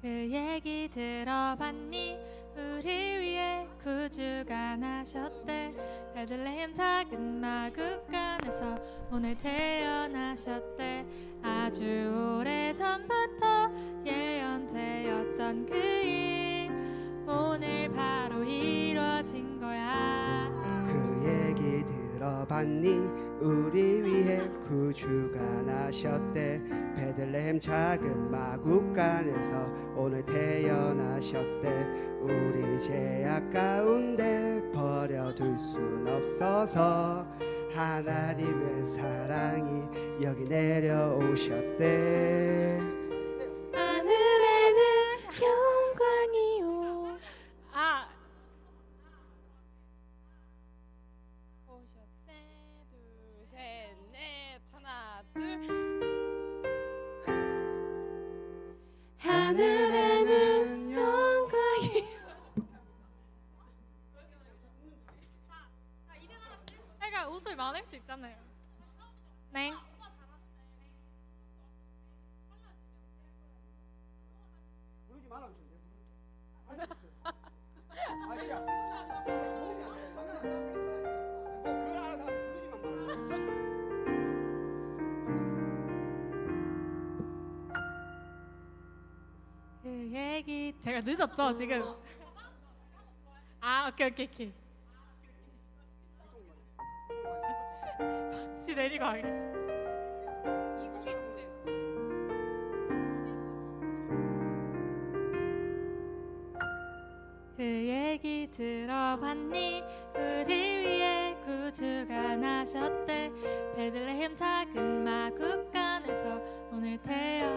그 얘기 들어봤니? 우리 위해 구주가 나셨대. 베들레헴 작은 마국간에서 오늘 태어나셨대. 아주 오래 전부터 예언되었던 그 일. 오늘 바로 이루어진 거야. 그 얘기 들어봤니 우리 위해 구주가 나셨대. 베들레헴 작은 마국간에서 오늘 태어나셨대. 우리 죄악 가운데 버려둘 순 없어서 하나님의 사랑이 여기 내려오셨대 많을 수 있잖아요. 네. 부르지 말아 아 진짜 그 얘기 제가 늦었죠 지금? 아 오케이 오케이 오케이 이 내리고 하게 이게 문제 그 얘기 들어봤니? 우리 위해 구주가 나셨대. 베들레헴 작은 마국간에서 오늘 태어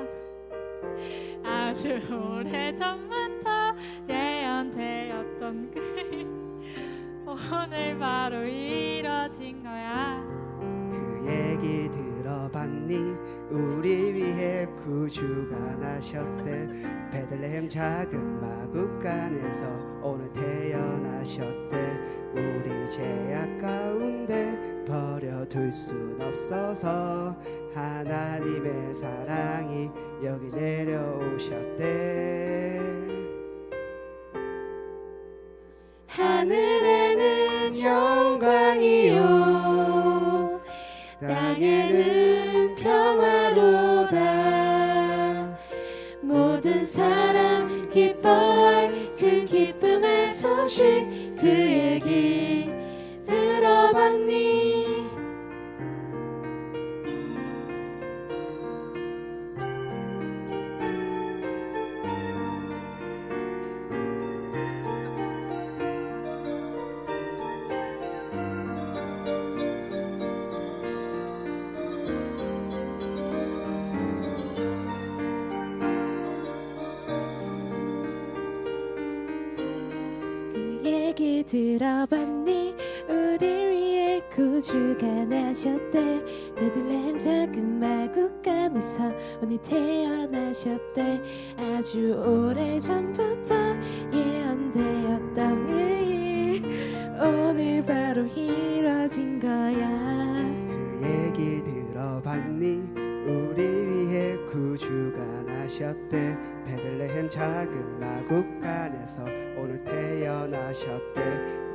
아주 오래 전부터 예언되었던 그일 오늘 바로 이뤄진 거야 구주가 나셨대. 베들레헴 작은 마국간에서 오늘 태어나셨대. 우리 죄악 가운데 버려둘 순 없어서 하나님의 사랑이 여기 내려오셨대. 하늘에 기쁨의 소식 그얘 들어봤니? 우릴 위해 구주가 나셨대. 베들레헴 작은 마국간에서 오늘 태어나셨대. 아주 오래 전부터 예언되었던 일. 오늘 바로 이뤄진 거야. 그 얘기 들어봤니? 우리 주가 나셨대. 베들레헴 작은 마국간에서 오늘 태어나셨대.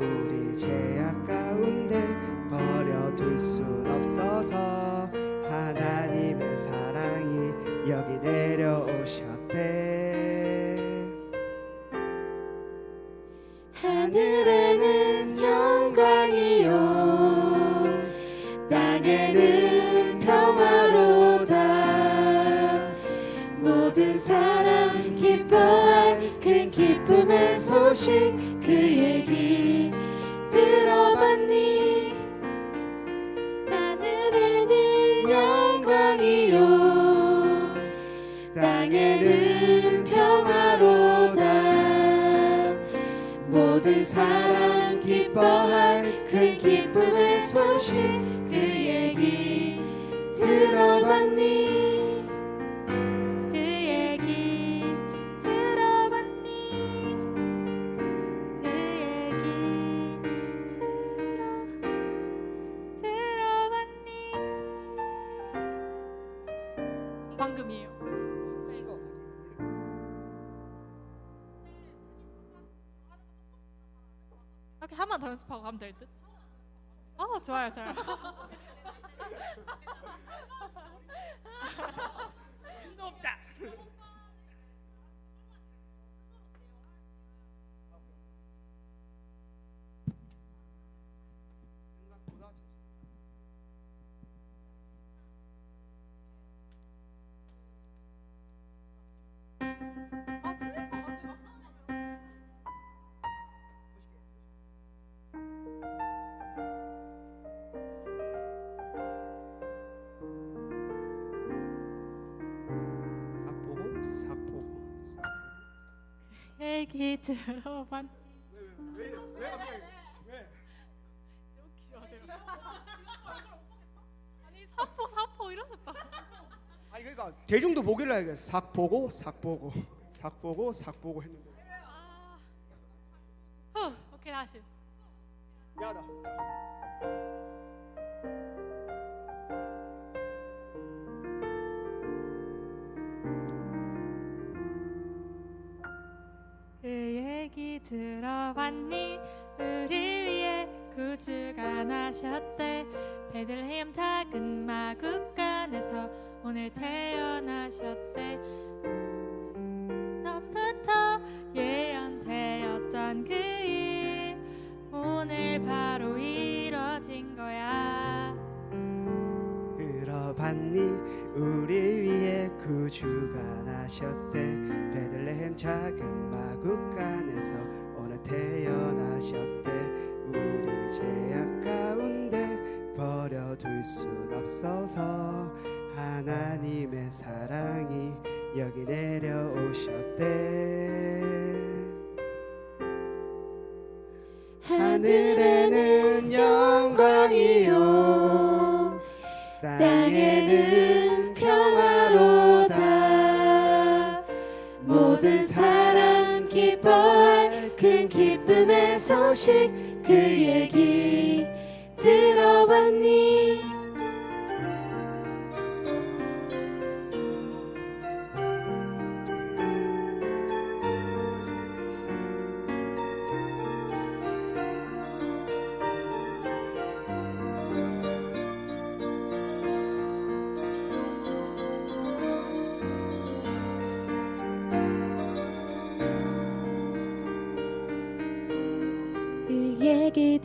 우리 죄악 가운데 버려둘 순 없어서 하나님의 사랑이 여기 내려오셨대 기뻐할 큰 기쁨의 소식 그 얘기 들어봤니? 하늘에는 영광이요. 땅에는 평화로다. 모든 사람 기뻐할 큰 기쁨의 소식 그 얘기 들어봤니 연습하고 가면 될 듯. 어 좋아요 좋아요. 힘도 없다. 얘기 들어반. 왜? 왜 갑자기? 왜? 웃기지 마세요. 아니 사포 사포 이러셨다. 아니 그러니까 대중도 보길래 이게 싹 보고 싹 보고 싹 보고 싹 보고 했는데 아. 후 오케이 다시. 미안하다. 얘기 들어봤니? 우릴 위해 구주가 나셨대. 베들레헴 작은 마국간에서 오늘 태어나셨대. 전부터 예언되었던 그일 오늘 바로 이뤄진 거야. 들어봤니? 우리 구주가 나셨대. 베들레헴 작은 마국간에서 오늘 태어나셨대? 우리 죄악 가운데 버려둘 순 없어서 하나님의 사랑이 여기 내려오셨대. 하늘에는 영광이요 모든 사람 기뻐할 큰 기쁨의 소식 그 얘기 들어봤니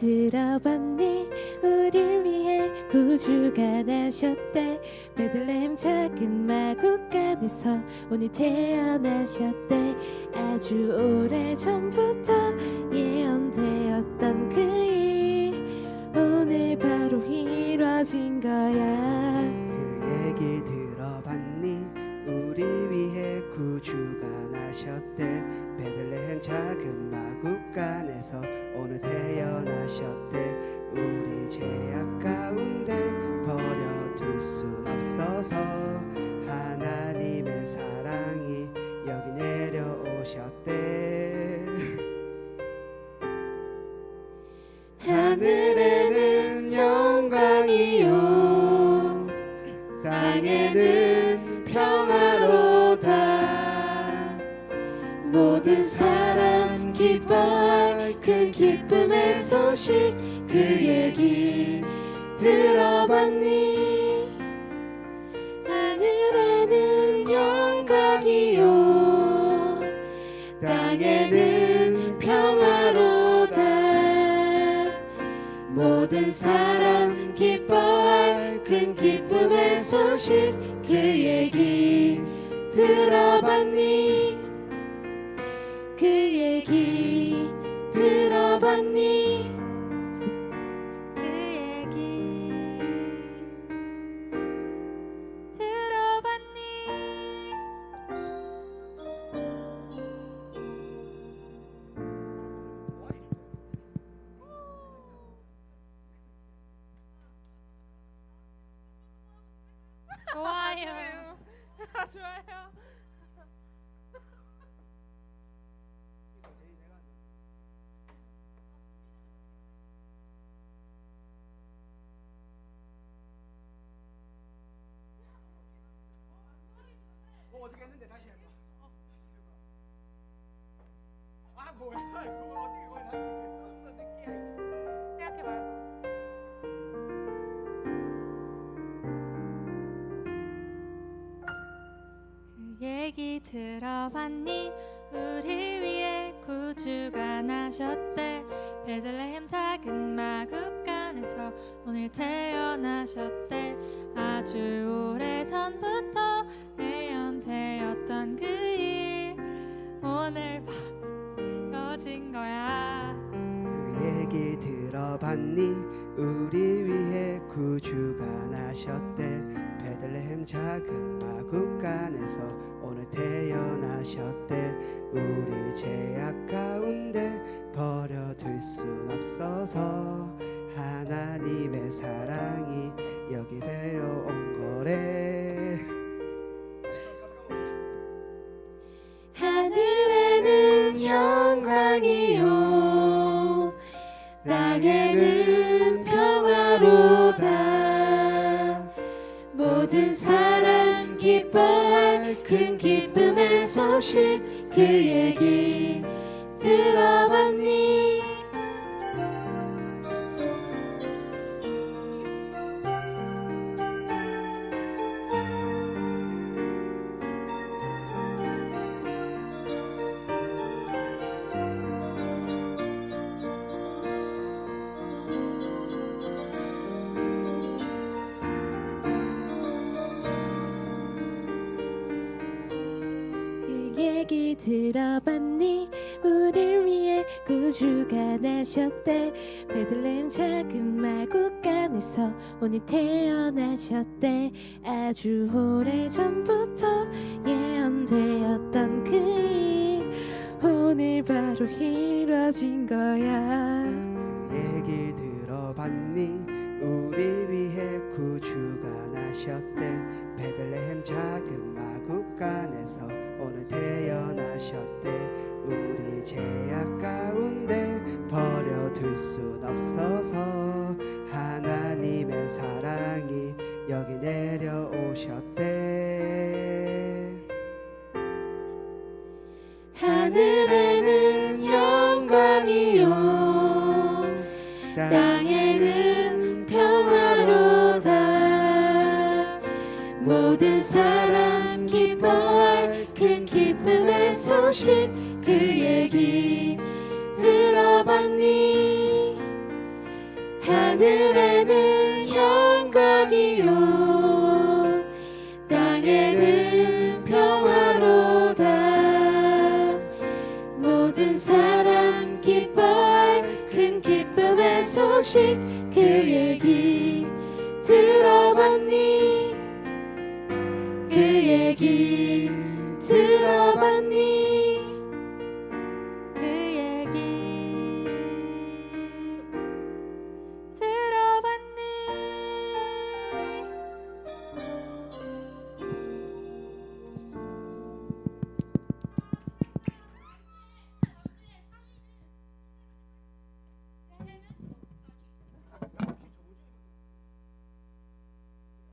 들어봤니? 우릴 위해 구주가 나셨대. 베들레헴 작은 마국간에서 오늘 태어나셨대. 아주 오래 전부터 예언되었던 그 일. 오늘 바로 이뤄진 거야 하늘 사람 기뻐할 큰 기쁨의 소식 그 얘기 들어 좋아 들어봤니? 우리 위해 구주가 나셨대. 베들레헴 작은 마국간에서 오늘 태어나셨대. 아주 오래 전부터 예언되었던 그 일. 오늘 이뤄진 거야. 그 얘기 들어봤니? 우리 위해 구주가 나셨대 작은 마국간에서 오늘 태어나셨대. 우리 죄악 가운데 버려둘 순 없어서 하나님의 사랑이 여기 배려온 거래 들어봤니? 우릴 위해 구주가 나셨대. 베들레헴 작은 마국간에서 오늘 태어나셨대. 아주 오래 전부 하나님의 사랑이 여기 내려오셨대. 하늘에는 영광이요 땅에는 평화로다. 모든 사람 기뻐할 큰 기쁨의 소식 그 얘기 들어봤니? 하늘에